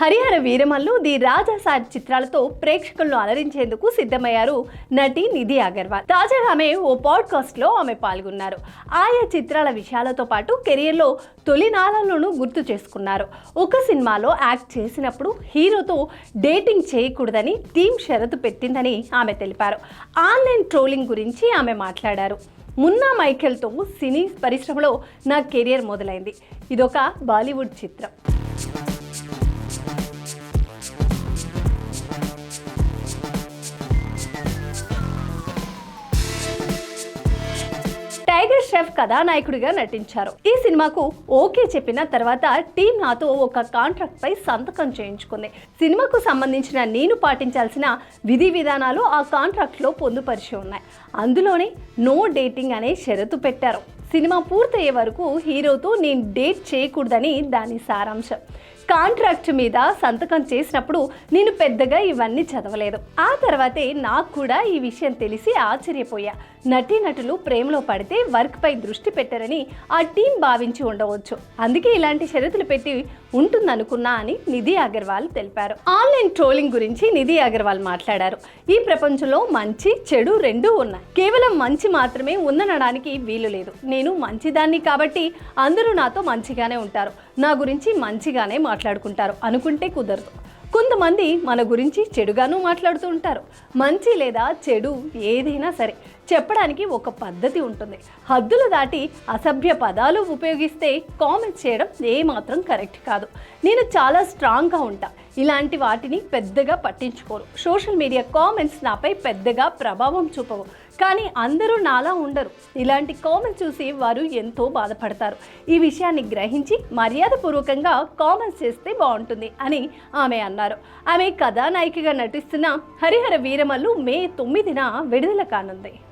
Harihara Veeramallu the రాజాసార్ చిత్రాలతో ప్రేక్షకులను అలరించేందుకు సిద్ధమయ్యారు నటి నిధి అగర్వాల్. తాజాగా ఆమె ఓ పాడ్కాస్ట్లో ఆమె పాల్గొన్నారు. ఆయా చిత్రాల విషయాలతో పాటు కెరియర్లో తొలినాళ్ళను గుర్తు చేసుకున్నారు. ఒక సినిమాలో యాక్ట్ చేసినప్పుడు హీరోతో డేటింగ్ చేయకూడదని టీం షరతు పెట్టిందని ఆమె తెలిపారు. ఆన్లైన్ ట్రోలింగ్ గురించి ఆమె మాట్లాడారు. మున్నా మైఖేల్తో సినీ పరిశ్రమలో నా కెరియర్ మొదలైంది. ఇదొక బాలీవుడ్ చిత్రం. టైగర్ షెఫ్ కథానాయకుడిగా నటించారు. ఈ సినిమాకు ఓకే చెప్పిన తర్వాత టీం నాతో ఒక కాంట్రాక్ట్ పై సంతకం చేయించుకుంది. సినిమాకు సంబంధించిన నేను పాటించాల్సిన విధి విధానాలు ఆ కాంట్రాక్ట్లో పొందుపరిచి ఉన్నాయి. అందులోనే నో డేటింగ్ అనే షరతు పెట్టారు. సినిమా పూర్తయ్యే వరకు హీరోతో నేను డేట్ చేయకూడదని దాని సారాంశం. కాంట్రాక్ట్ మీద సంతకం చేసినప్పుడు నేను పెద్దగా ఇవన్నీ చదవలేదు. ఆ తర్వాతే నాకు కూడా ఈ విషయం తెలిసి ఆశ్చర్యపోయా. నటీనటులు ప్రేమలో పడితే వర్క్ పై దృష్టి పెట్టరని ఆ టీం భావించి ఉండవచ్చు. అందుకే ఇలాంటి షరతులు పెట్టి ఉంటుందనుకున్నా అని నిధి అగర్వాల్ తెలిపారు. ఆన్లైన్ ట్రోలింగ్ గురించి నిధి అగర్వాల్ మాట్లాడారు. ఈ ప్రపంచంలో మంచి చెడు రెండూ ఉన్నాయి. కేవలం మంచి మాత్రమే ఉందనడానికి వీలు లేదు. నేను మంచిదాన్ని కాబట్టి అందరూ నాతో మంచిగానే ఉంటారు. నా గురించి మంచిగానే మాట్లాడుకుంటారు అనుకుంటే కుదరదు. కొంతమంది మన గురించి చెడుగాను మాట్లాడుతూ ఉంటారు. మంచి లేదా చెడు ఏదైనా సరే. చెప్పడానికి ఒక పద్ధతి ఉంటుంది. హద్దులు దాటి అసభ్య పదాలు ఉపయోగిస్తే కామెంట్స్ చేయడం ఏమాత్రం కరెక్ట్ కాదు. నేను చాలా స్ట్రాంగ్గా ఉంటా. ఇలాంటి వాటిని పెద్దగా పట్టించుకోరు సోషల్ మీడియా కామెంట్స్ నాపై పెద్దగా ప్రభావం చూపవు. కానీ అందరూ నాలా ఉండరు. ఇలాంటి కామెంట్స్ చూసి వారు ఎంతో బాధపడతారు. ఈ విషయాన్ని గ్రహించి మర్యాదపూర్వకంగా కామెంట్స్ చేస్తే బాగుంటుంది అని ఆమె అన్నారు. ఆమె కథానాయికగా నటిస్తున్న హరిహర వీరమల్లు మే తొమ్మిదిన విడుదల కానుంది.